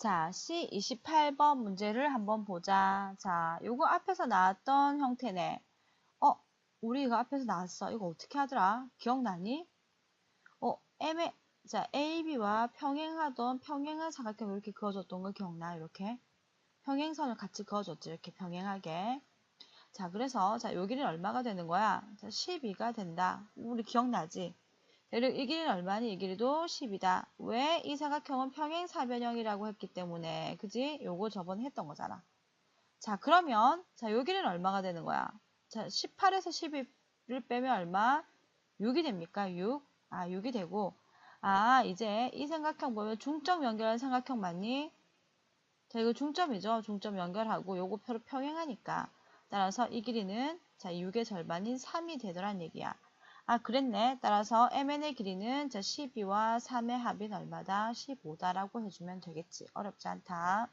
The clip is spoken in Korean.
자, C28번 문제를 한번 보자. 자, 요거 앞에서 나왔던 형태네. 어, 우리 이거 앞에서 나왔어. 이거 어떻게 하더라? 기억나니? 어, M의, 자, AB와 평행하던 평행한 사각형 이렇게 그어줬던 거 기억나? 이렇게. 평행선을 같이 그어줬지. 이렇게 평행하게. 자, 그래서, 자, 요 길이는 얼마가 되는 거야? 자, 12가 된다. 우리 기억나지? 이 길이는 얼마니? 이 길이도 10이다. 왜? 이 사각형은 평행사변형이라고 했기 때문에. 그지? 요거 저번에 했던 거잖아. 자, 그러면, 자, 요 길이는 얼마가 되는 거야? 자, 18에서 12를 빼면 얼마? 6이 됩니까? 6. 아, 6이 되고. 아, 이제 이 삼각형 보면 중점 연결한 삼각형 맞니? 자, 이거 중점이죠. 중점 연결하고 요거 표로 평행하니까. 따라서 이 길이는 자, 6의 절반인 3이 되더란 얘기야. 아, 그랬네. 따라서 MN의 길이는 자 12와 3의 합인 얼마다? 15다라고 해주면 되겠지. 어렵지 않다.